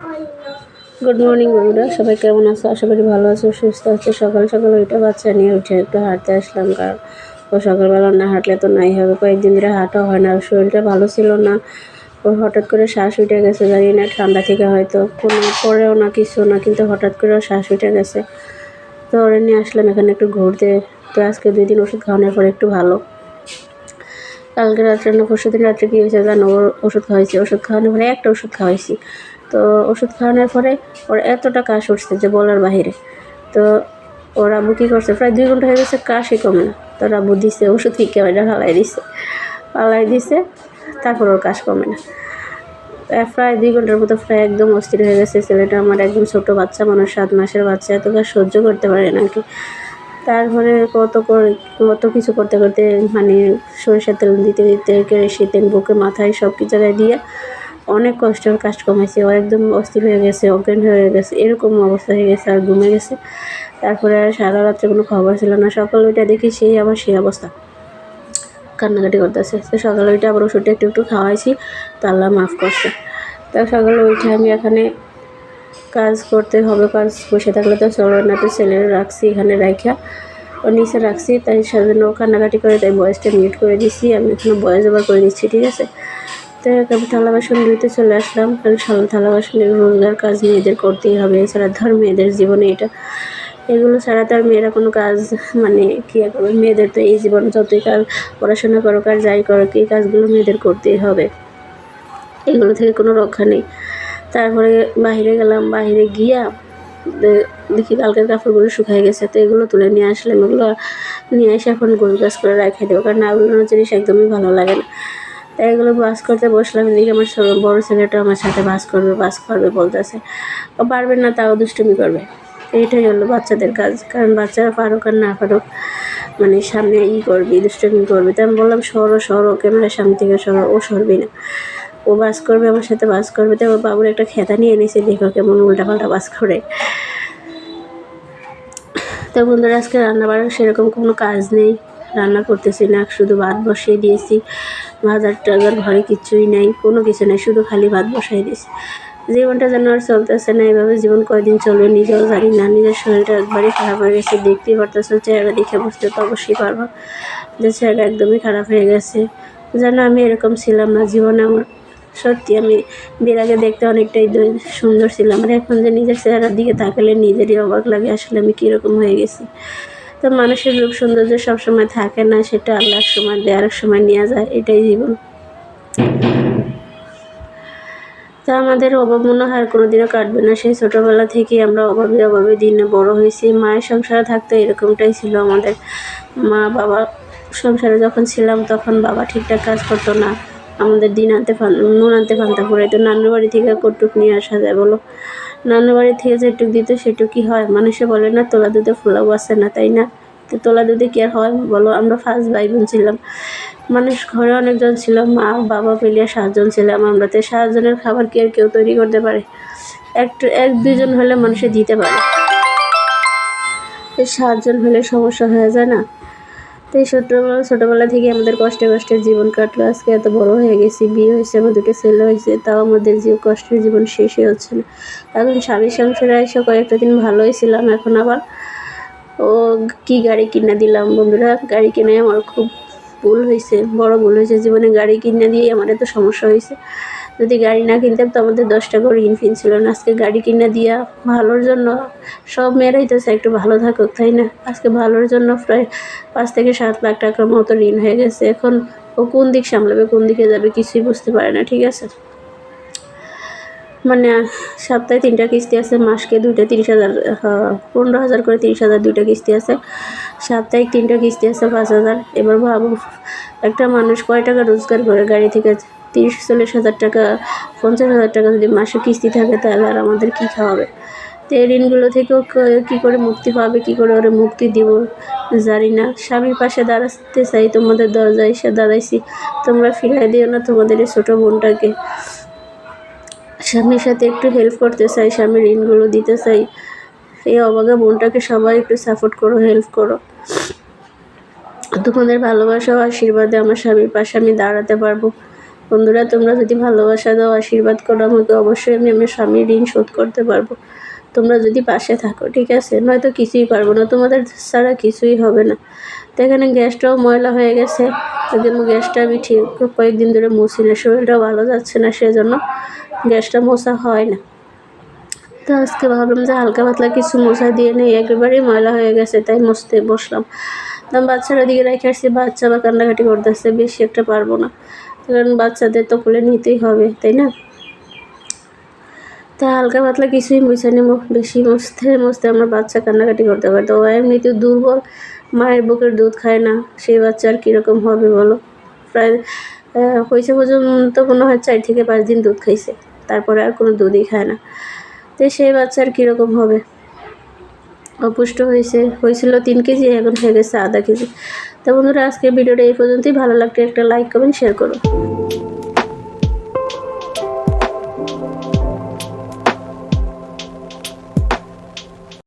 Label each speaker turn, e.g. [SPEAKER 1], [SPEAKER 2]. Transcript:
[SPEAKER 1] Good morning বন্ধুরা। সবাই কেমন আছো? আশা করি ভালো আছো, সুস্থ আছো। সকাল সকাল ওইটা বাচ্চা নিয়ে উঠে একটু হাঁটতে আসলাম, কারণ ও সকালবেলা না হাঁটলে তো নাই হবে। কয়েকদিন ধরে হাঁটা হয় না শরীরটা ভালো ছিল না। ও হঠাৎ করে শ্বাস উঠে গেছে, জানি না, ঠান্ডা থেকে হয়তো কোনো পরেও না কিছু না, কিন্তু হঠাৎ করে শ্বাস উঠে গেছে। তো ওরা নিয়ে আসলাম এখানে একটু ঘুরতে। তো আজকে দুই দিন ওষুধ খাওয়ানোর পরে একটু ভালো। কালকে রাত্রে না পরশু দিন রাত্রে কী হয়েছে জানো? ওর ওষুধ খাওয়াইছি। ওষুধ খাওয়ানোর পরে একটা ওষুধ খাওয়াইছি। তো ওষুধ খাওয়ানোর পরে ওর এতটা কাশ উঠছে যে বলার বাহিরে। তো ওর আব্বু কী করছে? প্রায় দুই ঘণ্টা হয়ে গেছে কাশই কমে না। তো ওর আব্বু দিছে ওষুধ ফিকে ওইটা ফালাই দিছে। ফালাই দিছে, তারপর ওর কাশ কমে না। প্রায় দুই ঘণ্টার মতো প্রায় একদম অস্থির হয়ে গেছে। ছেলেটা আমার একদম ছোটো বাচ্চা মানুষ সাত মাসের বাচ্চা। এত কাজ সহ্য করতে পারে না কি। তারপরে কত করে, কত কিছু করতে করতে মানে সরিষার তেল দিতে দিতে কেরোসিন তেল বুকে, মাথায় সব কিছু জায়গায় দিয়ে অনেক কষ্টের কাজ কমাইছে, ও একদম অস্থির হয়ে গেছে, অজ্ঞান হয়ে গেছে, এরকম অবস্থা হয়ে গেছে, আর ঘুমে গেছে। তারপরে আর সারা রাত্রে কোনো খবর ছিল না, সকাল ওইটা দেখি সেই আবার সেই অবস্থা। কান্নাকাটি করতেছে। তো সকালে ওইটা আবার ওষুধটা একটু একটু খাওয়াইছি, তো মাফ করছে। তো সকালে ওইটা আমি এখানে কাজ করতে হবে, কাজ বসে থাকলে তো চলো না, তো ছেলেরা রাখছি এখানে রাখা ও নিচে রাখছি, তাই সেজন্য কান্নাকাটি করে, তাই বয়সটা মিউট করে দিছি, আমি এখানে বয়স আবার করে দিচ্ছি, ঠিক আছে? তো আমি থালা বাসন ধুইতে চলে আসলাম। কারণ থালা বাসনের রোজগার কাজ মেয়েদের করতেই হবে, এছাড়া ধর মেয়েদের জীবনে এটা। এগুলো ছাড়া তো আর মেয়েরা কোনো কাজ মানে কী করবে মেয়েদের তো এই জীবন যতই কাজ পড়াশোনা করো আর যাই করো এই কাজগুলো মেয়েদের করতেই হবে। এগুলো থেকে কোনো রক্ষা নেই। তারপরে বাহিরে গেলাম বাহিরে গিয়া দেখি কালকের কাপড়গুলো শুকাই গেছে, তো এগুলো তুলে নিয়ে আসলাম। এগুলো নিয়ে এসে এখন গোল গাছ করে রেখে দেবো, কারণ ওগুলোর জিনিস একদমই ভালো লাগে না। এগুলো বাস করতে বসলাম, এদিকে আমার বড় ছেলেটা আমার সাথে বাস করবে বাস করবে বলতেছে। ও পারবে না, তাও দুষ্টুমি করবে। এইটাই হলো বাচ্চাদের কাজ, কারণ বাচ্চারা পারুক আর না পারুক মানে সামনে ই করবি, দুষ্টুমি করবি। তাই আমি বললাম, সরো সরো ক্যামেরার সামনে থেকে সরো, ও সরবি না। ও বাস করবে, আমার সাথে বাস করবে। তো ওর বাবুর একটা খেতা নিয়ে এনেছে, দেখো কেমন উল্টাপাল্টা বাস করে। তো বন্ধুরা, আজকে রান্না বাড়ার সেরকম কোনো কাজ নেই। রান্না করতেছি না, শুধু ভাত বসিয়ে দিয়েছি। ভাজার টাজার ঘরে কিছুই নাই, কোনো কিছু নাই, শুধু খালি ভাত বসাই দিয়েছি। জীবনটা যেন আর চলতেছে না এইভাবে জীবন কয়দিন চলবে নিজেও জানি না, নিজের শরীরটা একবারই খারাপ হয়ে গেছে, দেখতেই পারতেছে, চেহারা দেখে বুঝতে তো অবশ্যই পারব যে চেহারা একদমই খারাপ হয়ে গেছে। যেন আমি এরকম ছিলাম না, জীবনে আমার সত্যি আমি বিয়ের আগে দেখতে অনেকটাই সুন্দর ছিলাম, আর এখন যে নিজের চেহারার দিকে তাকালে নিজেরই অবাক লাগে আসলে আমি কীরকম হয়ে গেছি। তো মানুষের রূপ সৌন্দর্য সবসময় থাকে না, সেটা আল্লাহ সময় দেয়, আরেক সময় নেওয়া যায়, এটাই জীবন। তা আমাদের অভাব মনে হয় কোনো দিনও কাটবে না। সেই ছোটোবেলা থেকে আমরা অভাবে অভাবে দিনে বড় হয়েছি। মায়ের সংসারে থাকতে এরকমটাই ছিল আমাদের। মা বাবা সংসারে যখন ছিলাম তখন বাবা ঠিকঠাক কাজ করতো না। আমাদের দিন আনতে নুন আনতে ফান্তা তো নানুর বাড়ি থেকে কটুক নিয়ে আসা যায়, বলো। নানুর বাড়ি থেকে যেটুক দিত সেটুকুই হয়। মানুষে বলে না, তোলা দুধে ফোলাও আসে না তাই না? তো তোলা দুধে কি আর হয়? বলো, আমরা ফার্স্ট ভাই বোন ছিলাম। মানুষ ঘরে অনেকজন ছিল, মা, বাবা পেলিয়া সাতজন ছিলাম আমরা। তো সাতজনের খাবার কি আর কেউ তৈরি করতে পারে? একটু, এক দুজন হলে মানুষে দিতে পারে। সাতজন হলে সমস্যা হয়ে যায় না? তো এই ছোটোবেলা ছোটোবেলা থেকে আমাদের কষ্টে কষ্টে জীবন কাটলো। আজকে এত বড় হয়ে গেছি, বিয়ে হয়েছে, আমার দুটো ছেলে হয়েছে, তাও আমাদের যে কষ্টের জীবন শেষই হচ্ছে না। এখন স্বামী সংসারে এসে কয়েকটা দিন ভালোই ছিলাম, এখন আবার ও কি গাড়ি কিনে দিলাম বন্ধুরা? গাড়ি কিনে আমার খুব ভুল হয়েছে, বড় ভুল হয়েছে। জীবনে গাড়ি কিনে দিয়ে আমার এত সমস্যা হয়েছে। যদি গাড়ি না কিনতাম তো আমাদের দশ টাকা ঋণ ফিন ছিল না। আজকে গাড়ি কিনে দিয়া ভালোর জন্য সব মেয়েরাই তো একটু ভালো থাকুক, তাই না? আজকে ভালোর জন্য প্রায় পাঁচ থেকে সাত লাখ টাকার মতো ঋণ হয়ে গেছে। এখন ও কোন দিক সামলাবে, কোন দিকে যাবে কিছুই বুঝতে পারে না, ঠিক আছে? মানে সপ্তাহে তিনটা কিস্তি আছে, মাসকে দুইটা তিরিশ হাজার পনেরো হাজার করে তিরিশ হাজার দুইটা কিস্তি আছে। সাপ্তাহিক তিনটা কিস্তি আছে পাঁচ হাজার। এবার ভাবো, একটা মানুষ কয় টাকা রোজগার করে গাড়ি থেকে তিরিশ, চল্লিশ হাজার টাকা, পঞ্চাশ হাজার টাকা যদি মাসে কিস্তি থাকে তাহলে আর আমাদের কী খাওয়াবে? তো এই ঋণগুলো থেকেও কী করে মুক্তি পাবে? কী করে ওরা মুক্তি দিব? জানি না। স্বামীর পাশে দাঁড়াতে চাই, তোমাদের দরজায় এসে দাঁড়াইছি। তোমরা ফিরাই দিও না তোমাদের এই ছোটো বোনটাকে। স্বামীর সাথে একটু হেল্প করতে চাই, স্বামীর ঋণগুলো দিতে চাই। এই অবাগা বোনটাকে সবাই একটু সাপোর্ট করো হেল্প করো। তোমাদের ভালোবাসা ও আশীর্বাদে আমার স্বামীর পাশে আমি দাঁড়াতে পারব। বন্ধুরা, তোমরা যদি ভালোবাসা দাও, আশীর্বাদ করো, আমাকে অবশ্যই আমি আমার স্বামীর ঋণ শোধ করতে পারব। তোমরা যদি পাশে থাকো, ঠিক আছে? নয়তো কিছুই পারব না, তোমাদের ছাড়া কিছুই হবে না। তো এখানে গ্যাসটাও ময়লা হয়ে গেছে। জন্য গ্যাসটা আমি ঠিক কয়েকদিন ধরে মুছি না, শরীরটাও ভালো যাচ্ছে না, সেজন্য গ্যাসটা মোছা হয় না। তো আজকে ভাবলাম যে হালকা পাতলা কিছু মশা দিয়ে নেই, একেবারেই ময়লা হয়ে গেছে, তাই মুছতে বসলাম। তো বাচ্চারা দিকে রেখে আসছি, বাচ্চা বা কান্নাকাটি করতেছে, বেশি একটা পারব না। কারণ বাচ্চাদের তো কোলে নিতেই হবে, তাই না? তা হালকা পাতলা কিছুই মুছে নেব, বেশি মুছতে মুছতে আমার বাচ্চা কান্নাকাটি করতে পারে। তো এমনিতে দুর্বল, মায়ের বুকের দুধ খায় না, সেই বাচ্চার কীরকম হবে বলো? প্রায় হয়েছে পর্যন্ত মনে হয় চার থেকে পাঁচ দিন দুধ খাইছে, তারপরে আর কোনো দুধই খায় না। তো সেই বাচ্চার কীরকম হবে? অপুষ্ট হয়েছে, হয়েছিল তিন কেজি, এখন হয়ে গেছে আধা কেজি। তো বন্ধুরা, আজকের ভিডিওটা এই পর্যন্তই। ভালো লাগলে একটা লাইক কমেন্ট শেয়ার করো।